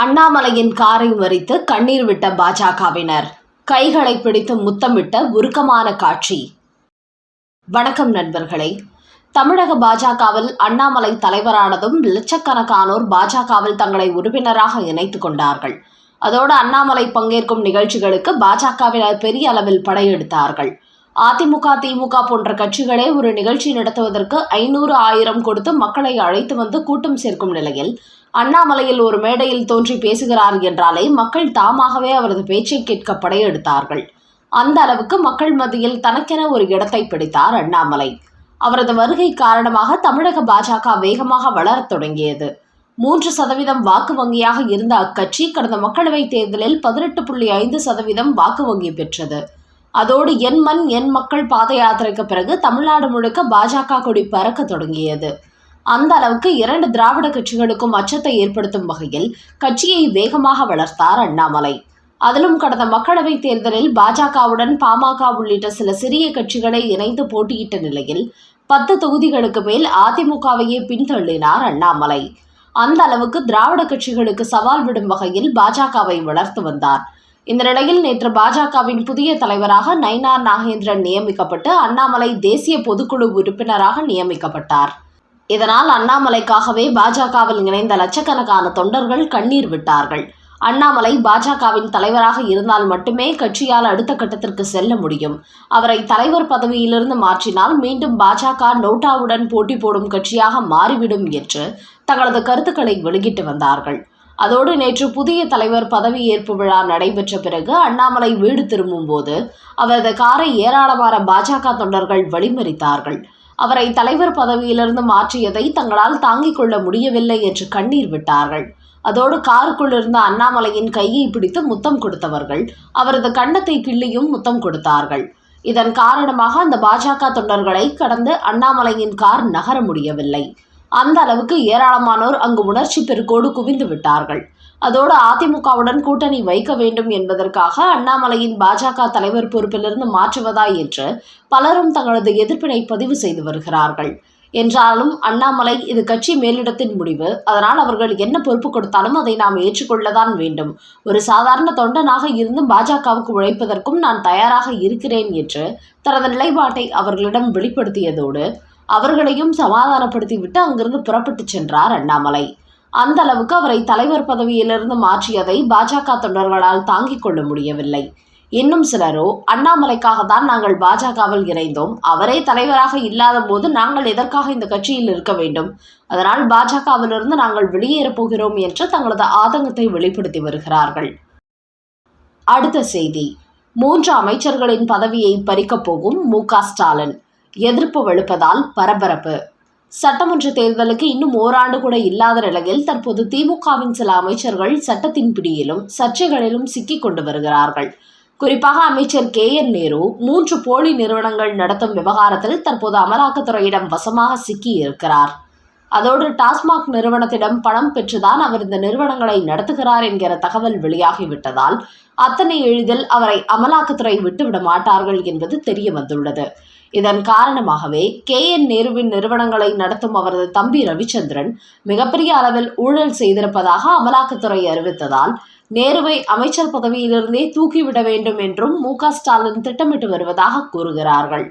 அண்ணாமலையின் காரை மறித்து கண்ணீர் விட்ட பாஜகவினர். கைகளை பிடித்து முத்தமிட்ட உருக்கமான காட்சி. வணக்கம் நண்பர்களே. தமிழக பாஜகவில் அண்ணாமலை தலைவரானதும் லட்சக்கணக்கானோர் பாஜகவில் தங்களை உறுப்பினராக இணைத்துக் கொண்டார்கள். அதோடு அண்ணாமலை பங்கேற்கும் நிகழ்ச்சிகளுக்கு பாஜகவினர் பெரிய அளவில் படையெடுத்தார்கள். அதிமுக திமுக போன்ற கட்சிகளே ஒரு நிகழ்ச்சி நடத்துவதற்கு ஐநூறு ஆயிரம் கொடுத்து மக்களை அழைத்து வந்து கூட்டம் சேர்க்கும் நிலையில் அண்ணாமலையில் ஒரு மேடையில் தோன்றி பேசுகிறார் என்றாலே மக்கள் தாமாகவே அவரது பேச்சை கேட்க படையெடுத்தார்கள் அந்த அளவுக்கு மக்கள் மத்தியில் தனக்கென ஒரு இடத்தை பிடித்தார் அண்ணாமலை. அவரது வருகை காரணமாக தமிழக பாஜக வேகமாக வளரத் தொடங்கியது. மூன்று சதவீதம் வாக்கு வங்கியாக இருந்த அக்கட்சி கடந்த மக்களவைத் தேர்தலில் பதினெட்டு புள்ளி ஐந்து சதவீதம் வாக்கு வங்கி பெற்றது. அதோடு என் மண் என் மக்கள் பாத யாத்திரைக்கு பிறகு தமிழ்நாடு முழுக்க பாஜக கொடி பறக்க தொடங்கியது. அந்த அளவுக்கு இரண்டு திராவிட கட்சிகளுக்கும் அச்சத்தை ஏற்படுத்தும் வகையில் கட்சியை வேகமாக வளர்த்தார் அண்ணாமலை. அதிலும் கடந்த மக்களவைத் தேர்தலில் பாஜகவுடன் பாமக உள்ளிட்ட சில சிறிய கட்சிகளை இணைந்து போட்டியிட்ட நிலையில் பத்து தொகுதிகளுக்கு மேல் அதிமுகவையே பின்தள்ளினார் அண்ணாமலை. அந்த அளவுக்கு திராவிட கட்சிகளுக்கு சவால் விடும் வகையில் பாஜகவை வளர்த்து வந்தார். இந்த நிலையில் நேற்று பாஜகவின் புதிய தலைவராக நயினார் நாகேந்திரன் நியமிக்கப்பட்டு அண்ணாமலை தேசிய பொதுக்குழு உறுப்பினராக நியமிக்கப்பட்டார். இதனால் அண்ணாமலைக்காகவே பாஜகவில் இணைந்த லட்சக்கணக்கான தொண்டர்கள் கண்ணீர் விட்டார்கள். அண்ணாமலை பாஜகவின் தலைவராக இருந்தால் மட்டுமே கட்சியால் அடுத்த கட்டத்திற்கு செல்ல முடியும். அவரை தலைவர் பதவியிலிருந்து மாற்றினால் மீண்டும் பாஜக நோட்டாவுடன் போட்டி போடும் கட்சியாக மாறிவிடும் என்று தங்களது கருத்துக்களை வெளியிட்டு வந்தார்கள். அதோடு நேற்று புதிய தலைவர் பதவியேற்பு விழா நடைபெற்ற பிறகு அண்ணாமலை வீடு திரும்பும்போது அவரது காரை ஏராளமான பாஜக தொண்டர்கள் வழிமறித்தார்கள். அவரை தலைவர் பதவியிலிருந்து மாற்றியதை தங்களால் தாங்கிக் கொள்ள முடியவில்லை என்று கண்ணீர் விட்டார்கள். அதோடு காருக்குள் இருந்த அண்ணாமலையின் கையை பிடித்து முத்தம் கொடுத்தவர்கள் அவரது கண்டத்தை கிள்ளியும் முத்தம் கொடுத்தார்கள். இதன் காரணமாக அந்த பாஜக தொண்டர்களை கடந்து அண்ணாமலையின் கார் நகர முடியவில்லை. அந்த அளவுக்கு ஏராளமானோர் அங்கு உணர்ச்சி பெருக்கோடு குவிந்து விட்டார்கள். அதோடு அதிமுகவுடன் கூட்டணி வைக்க வேண்டும் என்பதற்காக அண்ணாமலையின் பாஜக தலைவர் பொறுப்பிலிருந்து மாற்றுவதா என்று பலரும் தங்களது எதிர்ப்பினை பதிவு செய்து வருகிறார்கள். என்றாலும் அண்ணாமலை இது கட்சி மேலிடத்தின் முடிவு. அதனால் அவர்கள் என்ன பொறுப்பு கொடுத்தாலும் அதை நாம் ஏற்றுக்கொள்ளதான் வேண்டும். ஒரு சாதாரண தொண்டனாக இருந்தும் பாஜகவுக்கு உழைப்பதற்கும் நான் தயாராக இருக்கிறேன் என்று தனது நிலைப்பாட்டை அவர்களிடம் வெளிப்படுத்தியதோடு அவர்களையும் சமாதானப்படுத்திவிட்டு அங்கிருந்து புறப்பட்டுச் சென்றார் அண்ணாமலை. அந்த அளவுக்கு அவரை தலைவர் பதவியிலிருந்து மாற்றியதை பாஜக தொண்டர்களால் தாங்கிக் கொள்ள முடியவில்லை. இன்னும் சிலரோ அண்ணாமலைக்காக தான் நாங்கள் பாஜகவில் இணைந்தோம். அவரே தலைவராக இல்லாத போது நாங்கள் எதற்காக இந்த கட்சியில் இருக்க வேண்டும்? அதனால் பாஜகவிலிருந்து நாங்கள் வெளியேறப் போகிறோம் என்று தங்களது ஆதங்கத்தை வெளிப்படுத்தி வருகிறார்கள். அடுத்த செய்தி. மூன்று அமைச்சர்களின் பதவியை பறிக்கப் போகும் மு க ஸ்டாலின். எதிர்ப்பு வெளுப்பதால் பரபரப்பு. சட்டமன்ற தேர்தலுக்கு இன்னும் ஓராண்டு கூட இல்லாத நிலையில் தற்போது திமுகவின் சில அமைச்சர்கள் சட்டத்தின் பிடியிலும் சர்ச்சைகளிலும் சிக்கிக் கொண்டு வருகிறார்கள். குறிப்பாக அமைச்சர் கே. என். நேரு மூன்று போலி நிறுவனங்கள் நடத்தும் விவகாரத்தில் தற்போது அமலாக்கத்துறையிடம் வசமாக சிக்கி இருக்கிறார். அதோடு டாஸ்மாக் நிறுவனத்திடம் பணம் பெற்றுதான் அவர் இந்த நிறுவனங்களை நடத்துகிறார் என்கிற தகவல் வெளியாகிவிட்டதால் அத்தனை எளிதில் அவரை அமலாக்கத்துறை விட்டுவிட மாட்டார்கள் என்பது தெரிய வந்துள்ளது. இதன் காரணமாகவே கே என் நேருவின் நிறுவனங்களை நடத்தும் அவரது தம்பி ரவிச்சந்திரன் மிகப்பெரிய அளவில் ஊழல் செய்திருப்பதாக அமலாக்கத்துறை அறிவித்ததால் நேருவை அமைச்சர் பதவியிலிருந்தே தூக்கிவிட வேண்டும் என்றும் மு க ஸ்டாலின் திட்டமிட்டு வருவதாக கூறுகிறார்கள்.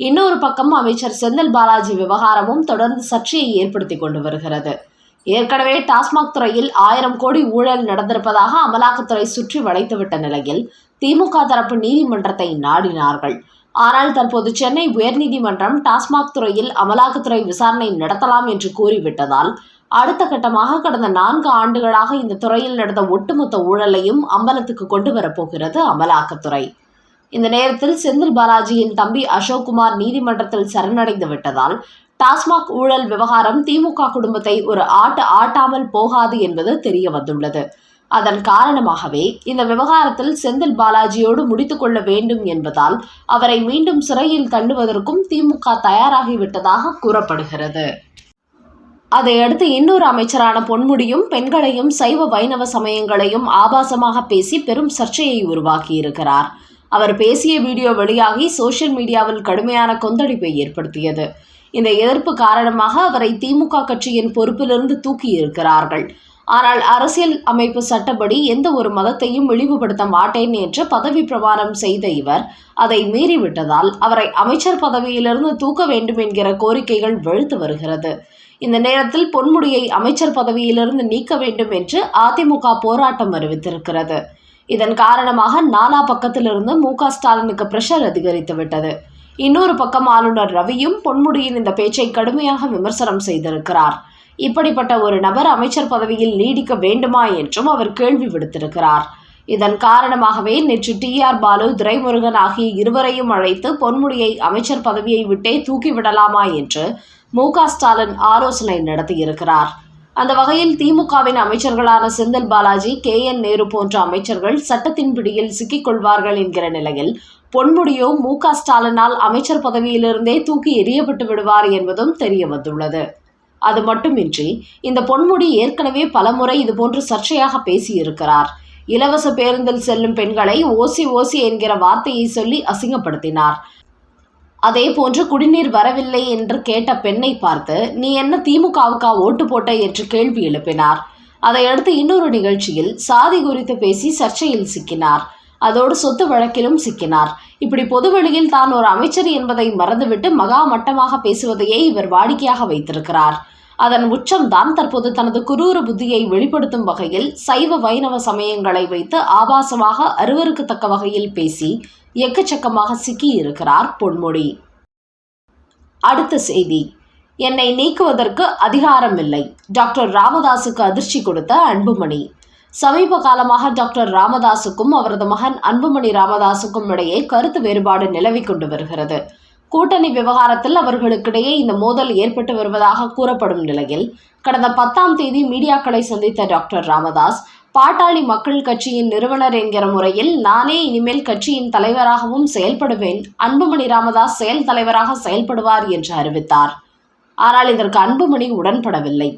இன்னொரு பக்கம் அமைச்சர் செந்தில் பாலாஜி விவகாரமும் தொடர்ந்து சர்ச்சையை ஏற்படுத்தி கொண்டு வருகிறது. ஏற்கனவே டாஸ்மாக் துறையில் ஆயிரம் கோடி ஊழல் நடந்திருப்பதாக அமலாக்கத்துறை சுற்றி வளைத்துவிட்ட நிலையில் திமுக தரப்பு நீதிமன்றத்தை நாடினார்கள். ஆனால் தற்போது சென்னை உயர்நீதிமன்றம் டாஸ்மாக் துறையில் அமலாக்கத்துறை விசாரணை நடத்தலாம் என்று கூறிவிட்டதால் அடுத்த கட்டமாக கடந்த நான்கு ஆண்டுகளாக இந்த துறையில் நடந்த ஒட்டுமொத்த ஊழலையும் அம்பலத்துக்கு கொண்டு வரப்போகிறது அமலாக்கத்துறை. இந்த நேரத்தில் செந்தில் பாலாஜியின் தம்பி அசோக்குமார் நீதிமன்றத்தில் சரணடைந்து விட்டதால் டாஸ்மாக் ஊழல் விவகாரம் திமுக குடும்பத்தை ஒரு ஆட்டு ஆட்டாமல் போகாது என்பது தெரிய வந்துள்ளது அதன் காரணமாகவே இந்த விவகாரத்தில் செந்தில் பாலாஜியோடு முடித்துக்கொள்ள வேண்டும் என்பதால் அவரை மீண்டும் சிறையில் தள்ளுவதற்கும் திமுக தயாராகிவிட்டதாக கூறப்படுகிறது. அதையடுத்து இன்னொரு அமைச்சரான பொன்முடியும் பெண்களையும் சைவ வைணவ சமயங்களையும் ஆபாசமாக பேசி பெரும் சர்ச்சையை உருவாக்கியிருக்கிறார். அவர் பேசிய வீடியோ வெளியாகி சோஷியல் மீடியாவில் கடுமையான கொந்தளிப்பை ஏற்படுத்தியது. இந்த எதிர்ப்பு காரணமாக அவரை திமுக கட்சியின் பொறுப்பிலிருந்து தூக்கியிருக்கிறார்கள். ஆனால் அரசியல் அமைப்பு சட்டப்படி எந்த ஒரு மதத்தையும் இழிவுபடுத்த மாட்டேன் என்று பதவி பிரமாணம் செய்த இவர் அதை மீறிவிட்டதால் அவரை அமைச்சர் பதவியிலிருந்து தூக்க வேண்டும் என்கிற கோரிக்கைகள் வெளுத்து வருகிறது. இந்த நேரத்தில் பொன்முடியை அமைச்சர் பதவியிலிருந்து நீக்க வேண்டும் என்று அதிமுக போராட்டம் அறிவித்திருக்கிறது. இதன் காரணமாக நாலா பக்கத்திலிருந்து மு க ஸ்டாலினுக்கு பிரஷர் அதிகரித்து விட்டது. இன்னொரு பக்கம் ஆளுநர் ரவியும் பொன்முடியின் இந்த பேச்சை கடுமையாக விமர்சனம் செய்திருக்கிறார். இப்படிப்பட்ட ஒரு நபர் அமைச்சர் பதவியில் நீடிக்க வேண்டுமா என்றும் அவர் கேள்வி விடுத்திருக்கிறார். இதன் காரணமாகவே நேற்று டி. ஆர். பாலு துரைமுருகன் ஆகிய இருவரையும் அழைத்து பொன்முடியை அமைச்சர் பதவியை விட்டே தூக்கிவிடலாமா என்று மு. ஸ்டாலின் ஆலோசனை நடத்தியிருக்கிறார். அந்த வகையில் திமுகவின் அமைச்சர்களான செந்தில் பாலாஜி கே. என். நேரு போன்ற அமைச்சர்கள் சட்டத்தின் பிடியில் சிக்கிக் கொள்வார்கள் என்கிற நிலையில் பொன்முடியோ மு. ஸ்டாலினால் அமைச்சர் பதவியிலிருந்தே தூக்கி எறியப்பட்டு விடுவார் என்பதும் தெரிய வந்துள்ளது. அது மட்டுமின்றி இந்த பொன்முடி ஏற்கனவே பலமுறை இதுபோன்று சர்ச்சையாக பேசியிருக்கிறார். இலவச பேருந்தில் செல்லும் பெண்களை ஓசி ஓசி என்கிற வார்த்தையை சொல்லி அசிங்கப்படுத்தினார். அதே போன்று குடிநீர் வரவில்லை என்று கேட்ட பெண்ணை பார்த்து நீ என்ன திமுகவுக்கா ஓட்டு போட்ட? என்று கேள்வி எழுப்பினார். அதையடுத்து இன்னொரு நிகழ்ச்சியில் சாதி குறித்து பேசி சர்ச்சையில் சிக்கினார். அதோடு சொத்து வழக்கிலும் சிக்கினார். இப்படி பொதுவெளியில் தான் ஒரு அமைச்சர் என்பதை மறந்துவிட்டு மகா மட்டமாக பேசுவதையே இவர் வாடிக்கையாக வைத்திருக்கிறார். அதன் உச்சம்தான் தற்போது தனது குரூர புத்தியை வெளிப்படுத்தும் வகையில் சைவ வைணவ சமயங்களை வைத்து ஆபாசமாக அருவருக்கத்தக்க வகையில் பேசி எக்கச்சக்கமாக சிக்கியிருக்கிறார் பொன்முடி. அடுத்த செய்தி. என்னை நீக்குவதற்கு அதிகாரமில்லை. டாக்டர் ராமதாசுக்கு அதிர்ச்சி கொடுத்த அன்புமணி. சமீப காலமாக டாக்டர் ராமதாசுக்கும் அவரது மகன் அன்புமணி ராமதாசுக்கும் இடையே கருத்து வேறுபாடு நிலவிக் கொண்டு வருகிறது. கூட்டணி விவகாரத்தில் அவர்களுக்கிடையே இந்த மோதல் ஏற்பட்டு வருவதாக கூறப்படும் நிலையில் கடந்த பத்தாம் தேதி மீடியாக்களை சந்தித்த டாக்டர் ராமதாஸ் பாட்டாளி மக்கள் கட்சியின் நிறுவனர் என்கிற முறையில் நானே இனிமேல் கட்சியின் தலைவராகவும் செயல்படுவேன். அன்புமணி ராமதாஸ் செயல் தலைவராக செயல்படுவார் என்று அறிவித்தார். ஆனால் இதற்கு அன்புமணி உடன்படவில்லை.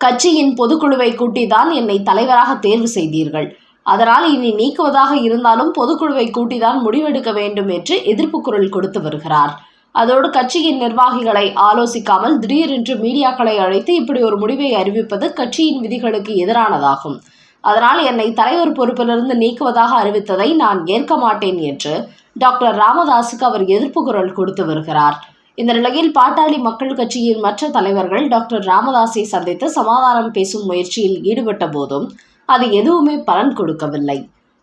கட்சியின் பொதுக்குழுவை கூட்டிதான் என்னை தலைவராக தேர்வு செய்தீர்கள். அதனால் இனி நீக்குவதாக இருந்தாலும் பொதுக்குழுவை கூட்டிதான் முடிவெடுக்க வேண்டும் என்று எதிர்ப்பு குரல் கொடுத்து வருகிறார். அதோடு கட்சியின் நிர்வாகிகளை ஆலோசிக்காமல் திடீரென்று மீடியாக்களை அழைத்து இப்படி ஒரு முடிவை அறிவிப்பது கட்சியின் விதிகளுக்கு எதிரானதாகும். அதனால் என்னை தலைவர் பொறுப்பிலிருந்து நீக்குவதாக அறிவித்ததை நான் ஏற்க மாட்டேன் என்று டாக்டர் ராமதாஸுக்கு அவர் எதிர்ப்பு குரல் கொடுத்து வருகிறார். இந்த நிலையில் பாட்டாளி மக்கள் கட்சியின் மற்ற தலைவர்கள் டாக்டர் ராமதாஸை சந்தித்து சமாதானம் பேசும் முயற்சியில் ஈடுபட்ட போதும் அது எதுவுமே பலன் கொடுக்கவில்லை.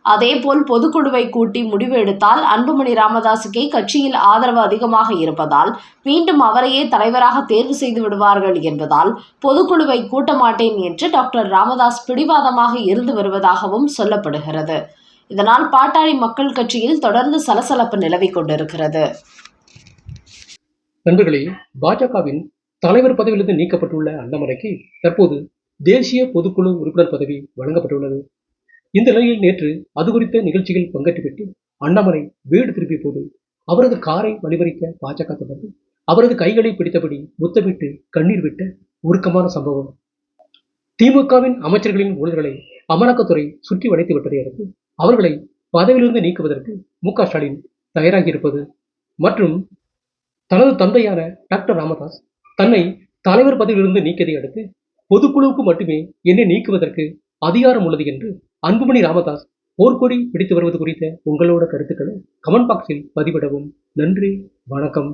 அதேபோல் பொதுக்குழுவை கூட்டி முடிவு எடுத்தால் அன்புமணி ராமதாசுக்கே கட்சியில் ஆதரவு அதிகமாக இருப்பதால் மீண்டும் அவரையே தலைவராக தேர்வு செய்து விடுவார்கள் என்பதால் பொதுக்குழுவை கூட்ட மாட்டேன் என்று டாக்டர் ராமதாஸ் பிடிவாதமாக இருந்து வருவதாகவும் சொல்லப்படுகிறது. இதனால் பாட்டாளி மக்கள் கட்சியில் தொடர்ந்து சலசலப்பு நிலவிக் கொண்டிருக்கிறது. நண்பர்களே பாஜகவின் தலைவர் பதவியிலிருந்து நீக்கப்பட்டுள்ள அண்ணாமலைக்கு தற்போது தேசிய பொதுக்குழு உறுப்பினர் பதவி வழங்கப்பட்டுள்ளது. இந்த நிலையில் நேற்று அது குறித்த நிகழ்ச்சியில் பங்கேற்றுவிட்டு அண்ணாமலை வீடு திரும்பிய போது அவரது காரை வழிமறிக்க பாஜக தொடர்ந்து அவரது கைகளை பிடித்தபடி முத்தமிட்டு கண்ணீர் விட்ட உருக்கமான சம்பவம். திமுகவின் அமைச்சர்களின் ஊழல்களை அமலாக்கத்துறை சுற்றி வளைத்து விட்டதை அடுத்து அவர்களை பதவியிலிருந்து நீக்குவதற்கு மு க ஸ்டாலின் தயாராகியிருப்பது. மற்றும் தனது தந்தையான டாக்டர் ராமதாஸ் தன்னை தலைவர் பதவியிலிருந்து நீக்கியதை அடுத்து பொதுக்குழுவுக்கு மட்டுமே என்னை நீக்குவதற்கு அதிகாரம் உள்ளது என்று அன்புமணி ராமதாஸ் போர்க்கொடி பிடித்து வருவது குறித்த உங்களோட கருத்துக்களை கமெண்ட் பாக்ஸில் பதிவிடவும். நன்றி வணக்கம்.